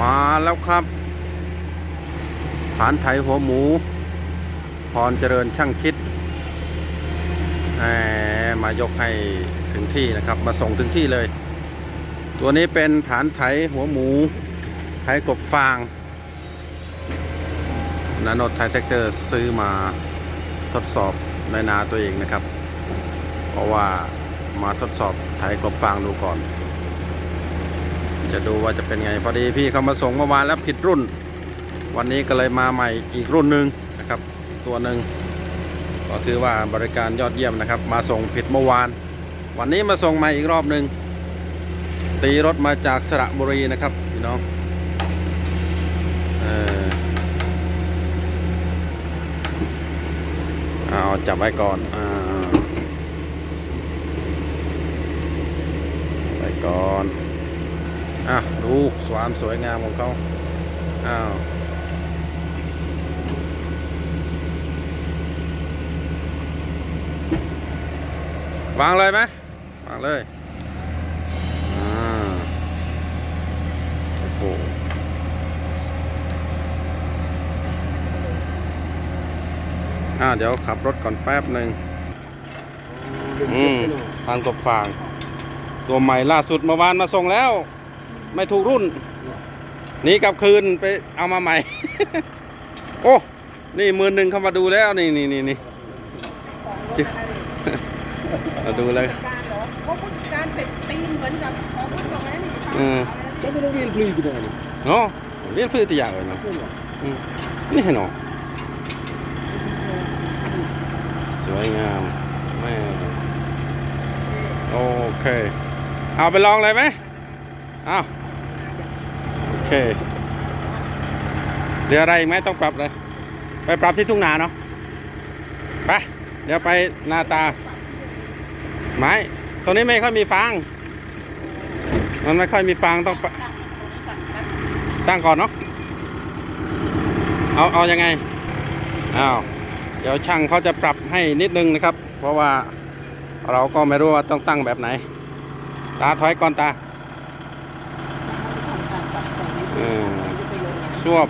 มาแล้วครับฐานไถหัวหมู พรเจริญช่างคิดแหมมายกให้ถึงที่นะครับ มาส่งถึงที่เลย ตัวนี้เป็นฐานไถหัวหมู ไถกบฟางนาโนไทยแท็กเตอร์ซื้อมาทดสอบในนาตัวเองนะครับ เพราะว่ามาทดสอบไถกบฟางดูก่อน จะดูว่าจะเป็นไงพอดีพี่เขามาส่งเมื่อวานแล้วผิดรุ่น วันนี้ก็เลยมาใหม่อีกรุ่นหนึ่งนะครับ ตัวหนึ่งก็ถือว่าบริการยอดเยี่ยมนะครับ มาส่งผิดเมื่อวาน วันนี้มาส่งใหม่อีกรอบหนึ่งตีรถมาจากสระบุรีนะครับพี่น้องเออเอาจับไว้ก่อนอ่าไว้ก่อน อะดู ความสวยงามของเขาอ้าววางเลยไหมวางเลยอ่าโอ้โหอ่าเดี๋ยวขับรถก่อนแป๊บหนึ่งอืมทานกบฟาง ตัวใหม่ล่าสุดเมื่อวานมาส่งแล้ว ไม่ถูกรุ่น นีกลับคืนไปเอามาใหม่ โอ้ นี่มือหนึ่งเข้ามาดูแล้วนี่นี่นี่นี่จึ๊กมาดูแล้วการเหรอเพราะผู้จัดการเสร็จตีมเหมือนกับของผู้ส่งแล้วนี่อืม Kan vi nog vill flyga där? เนาะเรียนพื้นตัวอย่างเลยเนาะอืมนี่เนาะสวยงามแม่โอเค เอาไปลองเลยไหมเอาโอ เคเดี๋ยวอะไรไหมต้องปรับเลย ไปปรับที่ทุ่งนาเนาะไปเดี๋ยวไปหน้าตา ไม้ตรงนี้ไม่ค่อยมีฟาง มันไม่ค่อยมีฟางต้องตั้งก่อนเนาะเอาเอายังไงอ้าวเดี๋ยวช่างเขาจะปรับให้นิดนึงนะครับ เพราะว่าเราก็ไม่รู้ว่าต้องตั้งแบบไหน ตาถอยก่อนตา อืมชวบ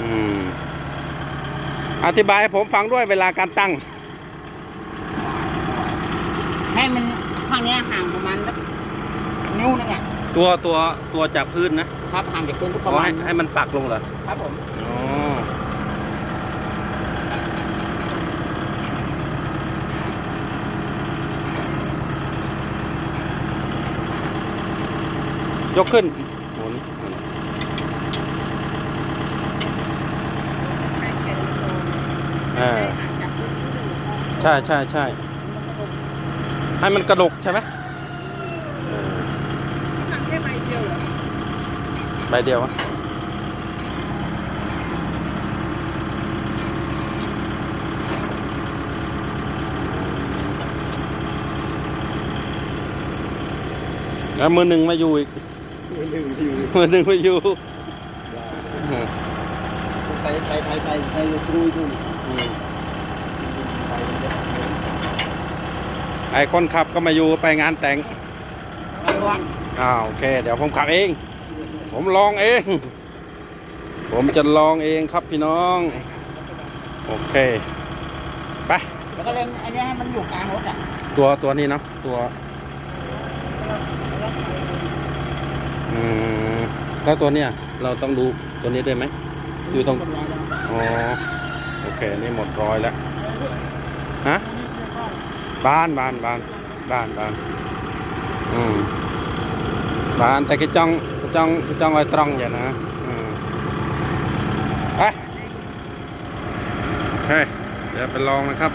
อืมอธิบายให้ผมฟังด้วยเวลาการตั้ง ให้มันข้างเนี้ยห่างประมาณสักนิ้วนึงอะตัวตัวตัวจากพื้นนะครับห่างจากพื้นก็ปเอาระมาให้ณให้มันปักลงเหรอครับผมอ๋อยกขึ้นหมุน ออใช่ใช่ใช่ให้มันกระดกใช่ไหมเออทำแค่ใบเดียวเหรอใบเดียวอะแล้วมือหนึ่งมาอยู่อีกมือหนึ่งมาอยู่ Thay thay thay thay thay nó trôi thôi. ไอ้คนขับก็มาอยู่ไปงานแต่งไปวัดอ้าวโอเค เดี๋ยวผมขับเอง ผมลองเอง ผมจะลองเองครับพี่น้อง โอเคไปแล้วก็เล่นอันเนี้ยให้มันอยู่กลางรถอะตัวตัวนี้เนาะตัวอืมแล้วตัวเนี้ยเราต้องดูตัวนี้ด้วยไหม อยู่ตรงอ๋อโอเค นี่หมดร้อยแล้วฮะบ้านบ้านบ้านบ้านบ้านอืมบ้านแต่กระจ้องกระจ้องกระจ้องไว้ตรงอย่างนะอืมไปโอเคเดี๋ยวไปลองนะครับ